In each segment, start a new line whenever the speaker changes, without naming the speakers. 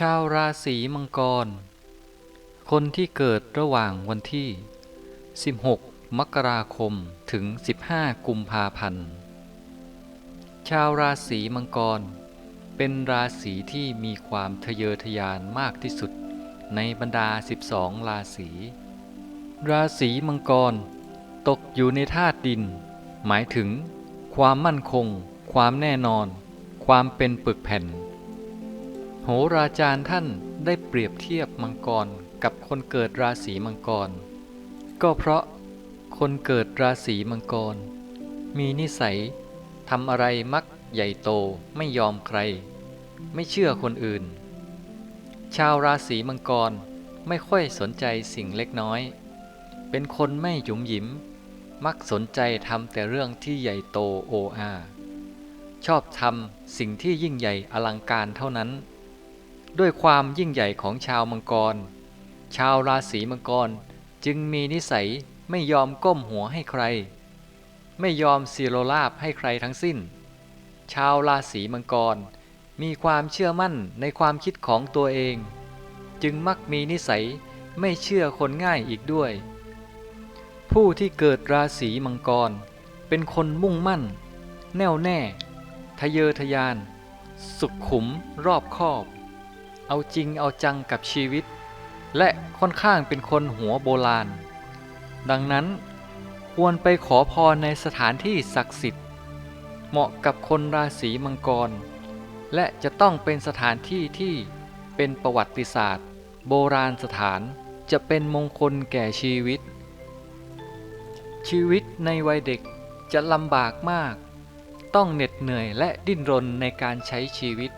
ชาวราศีมังกร คนที่เกิดระหว่างวันที่ 16 มกราคมถึง 15 กุมภาพันธ์ ชาวราศีมังกร เป็นราศีที่มีความทะเยอทะยานมากที่สุดในบรรดา 12 ราศี ราศีมังกร ตกอยู่ในธาตุดิน หมายถึง ความมั่นคง ความแน่นอน ความเป็นปึกแผ่น โหราจารย์ท่านได้เปรียบเทียบมังกรกับคนเกิดราศีมังกร ก็เพราะคนเกิดราศีมังกร มีนิสัยทำอะไรมักใหญ่โตไม่ยอมใคร ไม่เชื่อคนอื่น ชาวราศีมังกรไม่ค่อยสนใจสิ่งเล็กน้อย เป็นคนไม่หยุมหยิม มักสนใจทำแต่เรื่องที่ใหญ่โตโออาชอบทำสิ่งที่ยิ่งใหญ่อลังการเท่านั้น ด้วยความยิ่งใหญ่ของชาวมังกร ชาวราศีมังกรจึงมีนิสัยไม่ยอมก้มหัวให้ใคร ไม่ยอมซีโรลาบให้ใครทั้งสิ้น ชาวราศีมังกร มีความเชื่อมั่นในความคิดของตัวเอง จึงมักมีนิสัยไม่เชื่อคนง่ายอีกด้วย ผู้ที่เกิดราศีมังกร เป็นคนมุ่งมั่น แน่วแน่ ทะเยอทะยาน สุขขุมรอบคอบ เอาจริงเอาจังกับชีวิต และค่อนข้างเป็นคนหัวโบราณ ดังนั้นควรไปขอพรในสถานที่ศักดิ์สิทธิ์ เหมาะกับคนราศีมังกร และจะต้องเป็นสถานที่ที่เป็นประวัติศาสตร์ โบราณสถานจะเป็นมงคลแก่ชีวิต ชีวิตในวัยเด็กจะลำบากมาก ต้องเหน็ดเหนื่อยและดิ้นรนในการใช้ชีวิต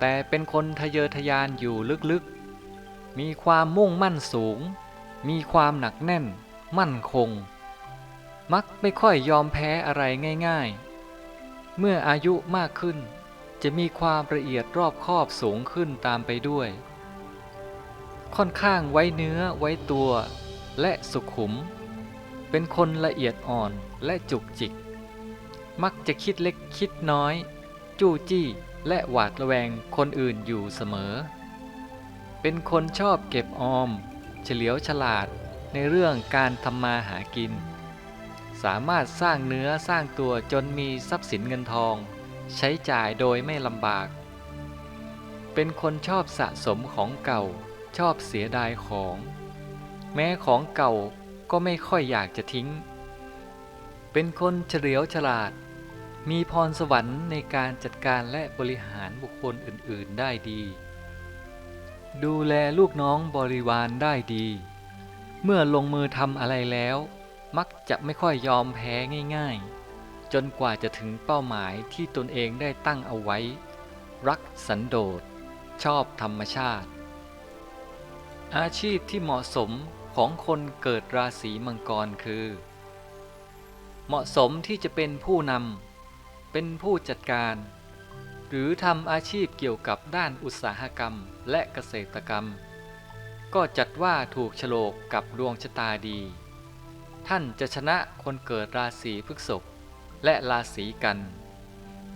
แต่เป็นคนทะเยอทะยานอยู่ลึกๆ มีความมุ่งมั่นสูง มีความหนักแน่น มั่นคง มักไม่ค่อยยอมแพ้อะไรง่ายๆ เมื่ออายุมากขึ้น จะมีความละเอียดรอบคอบสูงขึ้นตามไปด้วย ค่อนข้างไว้เนื้อไว้ตัว และสุขุม เป็นคนละเอียดอ่อนและจุกจิก มักจะคิดเล็กคิดน้อย จู้จี้ และหวาดระแวงคนอื่นอยู่เสมอ เป็นคนชอบเก็บออม เฉลียวฉลาดในเรื่องการทำมาหากิน สามารถสร้างเนื้อสร้างตัวจนมีทรัพย์สินเงินทอง ใช้จ่ายโดยไม่ลำบาก เป็นคนชอบสะสมของเก่าชอบเสียดายของ แม้ของเก่าก็ไม่ค่อยอยากจะทิ้ง เป็นคนเฉลียวฉลาด มีพรสวรรค์ในการจัดการและบริหารบุคคลอื่น ๆ ได้ดี ดูแลลูกน้องบริวารได้ดี เมื่อลงมือทำอะไรแล้ว มักจะไม่ค่อยยอมแพ้ง่าย ๆ จนกว่าจะถึงเป้าหมายที่ตนเองได้ตั้งเอาไว้ รักสันโดษ ชอบธรรมชาติ อาชีพที่เหมาะสมของคนเกิดราศีมังกรคือ เหมาะสมที่จะเป็นผู้นำ เป็นผู้จัดการ หรือทำอาชีพเกี่ยวกับด้านอุตสาหกรรมและเกษตรกรรม ก็จัดว่าถูกโฉลกกับดวงชะตาดี ท่านจะชนะคนเกิดราศีพฤษภและราศีกัน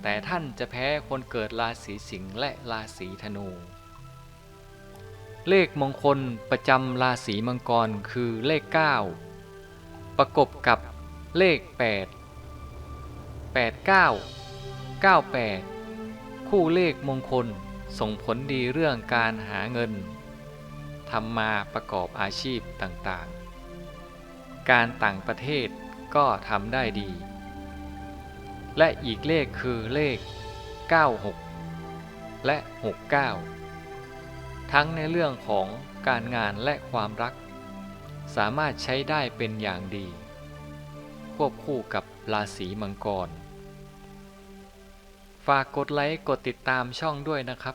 แต่ท่านจะแพ้คนเกิดราศีสิงห์และราศีธนู เลขมงคลประจำราศีมังกรคือเลข 9 ประกบกับเลข 8 89 98 คู่เลขมงคลส่งผลดีเรื่องการหาเงินทำมาประกอบอาชีพต่างๆ การต่างประเทศก็ทำได้ดี และอีกเลขคือเลข 96 และ 69 ทั้งในเรื่องของการงานและความรัก สามารถใช้ได้เป็นอย่างดี ควบคู่กับราศีมังกร ฝากกดไลค์ กดติดตามช่องด้วยนะครับ